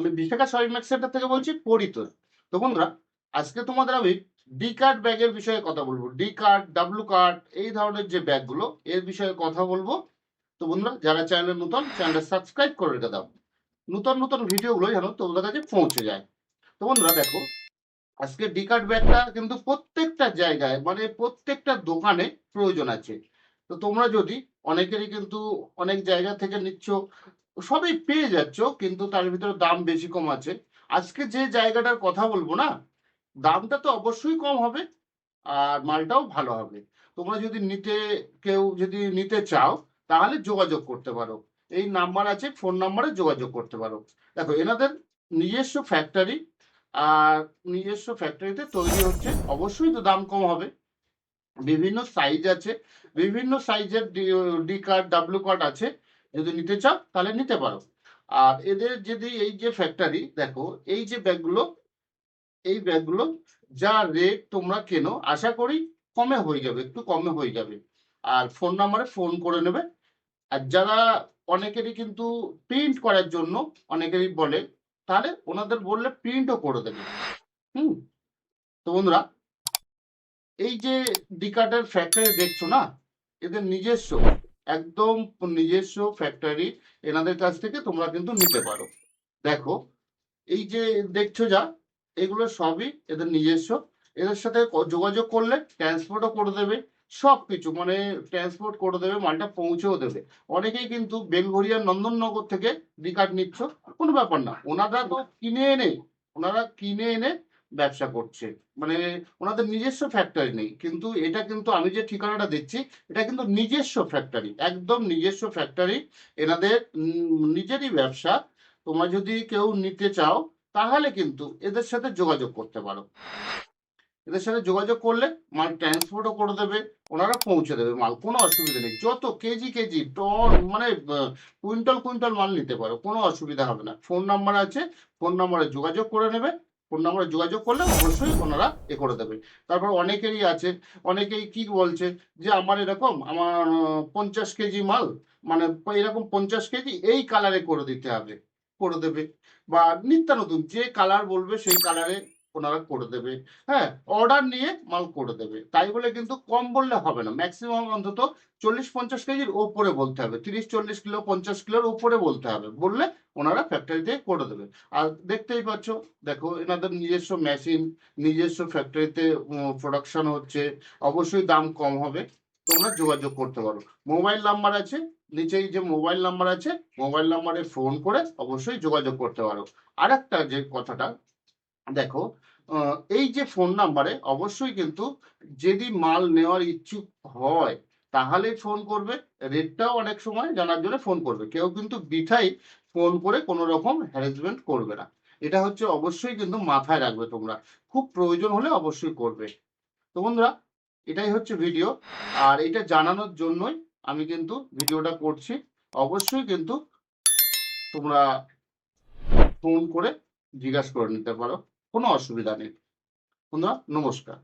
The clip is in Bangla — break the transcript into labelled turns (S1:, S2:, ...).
S1: আমি বিশাখা শপিং সেন্টার থেকে বলছি পরিতোষ তো। বন্ধুরা, আজকে তোমাদের আমি ডি কার্ড ব্যাগের বিষয়ে কথা বলব। ডি কার্ড ডাব্লু কার্ড এই ধরনের যে ব্যাগগুলো এর বিষয়ে কথা বলব। তো বন্ধুরা, যারা চ্যানেলে নতুন চ্যানেলটা সাবস্ক্রাইব করে রেখে দাও। নতুন নতুন ভিডিওগুলো যেন তোমাদের কাছে পৌঁছে যায়। তো বন্ধুরা, দেখো, আজকে ডি কার্ড ব্যাগটা কিন্তু প্রত্যেকটা জায়গায় মানে প্রত্যেকটা দোকানে প্রয়োজন আছে। তো তোমরা যদি, অনেকেরই কিন্তু অনেক জায়গা থেকে নিচ্ছ সবই পেয়ে যাচ্ছ, কিন্তু তার ভিতরে দাম বেশি কম আছে। আজকে যে জায়গাটার কথা বলব না, দামটা তো অবশ্যই কম হবে, আর মালটাও ভালো হবে। তোমরা যদি নিতে, কেউ যদি নিতে চাও, তাহলে যোগাযোগ করতে পারো। এই নাম্বার আছে, ফোন নাম্বারে যোগাযোগ করতে পারো। দেখো, এনাদের নিজস্ব ফ্যাক্টরি আর নিজস্ব ফ্যাক্টরিতে তৈরি হচ্ছে। অবশ্যই তো দাম কম হবে। বিভিন্ন সাইজ আছে। বিভিন্ন সাইজের ডি কার্ড ডাব্লু কার্ড আছে। যদি নিতে চাও, তাহলে নিতে পারো। আর এদের যদি এই যে ফ্যাক্টরি দেখো, এই যে ব্যাগগুলো এই ব্যাগগুলো যা রেট তোমরা কেনো, আশা করি কমে হয়ে যাবে, একটু কমে হয়ে যাবে। আর ফোন নাম্বারে ফোন করে নেবে। আর যারা অনেকেরই কিন্তু প্রিন্ট করার জন্য অনেকেরই বলে, তাহলে ওনাদের বললে প্রিন্টও করে দেবে। হুম? তো বন্ধুরা, এই যে ডিকার্ডের ফ্যাক্টরি দেখছ না? এদের নিজস্ব। একদম নিজস্ব ফ্যাক্টরি এনাদের কাছ থেকে তোমরা কিন্তু নিতে পারো। দেখো, এই যে দেখছ যা, এগুলো সবই এদের নিজস্ব। এদের সাথে যোগাযোগ করলে ট্রান্সপোর্টও করে দেবে সব কিছু মানে ট্রান্সপোর্ট করে দেবে, মালটা পৌঁছেও দেবে। অনেকেই কিন্তু বেলঘরিয়া নন্দননগর থেকে ডিকার্ড নিচ্ছ, কোনো ব্যাপার না। ওনারা তো কিনে এনে, ওনারা কিনে এনে ব্যবসা করছে। মানে ওনাদের নিজস্ব ফ্যাক্টরি নেই। কিন্তু এটা কিন্তু আমি যে ঠিকানাটা দিচ্ছি, এটা কিন্তু নিজস্ব ফ্যাক্টরি একদম নিজস্ব ফ্যাক্টরি এনাদের নিজেরই ব্যবসা। তোমরা যদি কেউ নিতে চাও, তাহলে কিন্তু এদের সাথে যোগাযোগ করতে পারো। এদের সাথে যোগাযোগ করলে মাল ট্রান্সপোর্টও করে দেবে, ওনারা পৌঁছে দেবে মাল, কোনো অসুবিধা নেই। যত কেজি কেজি, টন মানে কুইন্টাল কুইন্টাল মাল নিতে পারো, কোনো অসুবিধা হবে না। ফোন নাম্বার আছে, ফোন নাম্বারে যোগাযোগ করে নেবে। ফোন নাম্বারে যোগাযোগ করলে অবশ্যই ওনারা এ করে দেবে। তারপর অনেকেরই আছে, অনেকেই কি বলছে যে আমার এরকম, আমার পঞ্চাশ কেজি মাল মানে এরকম পঞ্চাশ কেজি এই কালারে করে দিতে হবে, করে দেবে। বা নিত্য নতুন যে কালার বলবে সেই কালারে ওনারা করে দেবে হ্যাঁ? অর্ডার নিয়ে মাল করে দেবে। তাই বলে কিন্তু কম বললে হবে না। ম্যাক্সিমাম অন্তত চল্লিশ পঞ্চাশ কেজির ওপরে বলতে হবে। তিরিশ, চল্লিশ কিলো, পঞ্চাশ কিলোর উপরে বলতে হবে। বললে ওনারা ফ্যাক্টরিতে করে দেবে। আর দেখতেই পাচ্ছ, দেখো, এনাদের নিজস্ব মেশিন নিজস্ব ফ্যাক্টরিতে প্রোডাকশন হচ্ছে। অবশ্যই দাম কম হবে। তোমরা যোগাযোগ করতে পারো। মোবাইল নাম্বার আছে। নিচেই যে মোবাইল নাম্বার আছে মোবাইল নাম্বারে ফোন করে অবশ্যই যোগাযোগ করতে পারো। আর একটা যে কথাটা দেখো এই যে ফোন নাম্বারে অবশ্যই কিন্তু যদি মাল নেওয়ার ইচ্ছুক হয়, তাহলে ফোন করবে। রেটটাও অনেক সময় জানার জন্য ফোন করবে। কেউ কিন্তু বিঠাই ফোন করে কোনো রকম হ্যারাসমেন্ট করবে না। এটা হচ্ছে অবশ্যই কিন্তু মাথায় রাখবে তোমরা। খুব প্রয়োজন হলে অবশ্যই করবে। তো বন্ধুরা, এটাই হচ্ছে ভিডিও আর এটা জানানোর জন্যই আমি কিন্তু ভিডিওটা করছি। অবশ্যই কিন্তু তোমরা ফোন করে জিজ্ঞাসা করে নিতে পারো। কোনো অসুবিধা নেই। বন্ধুরা নমস্কার।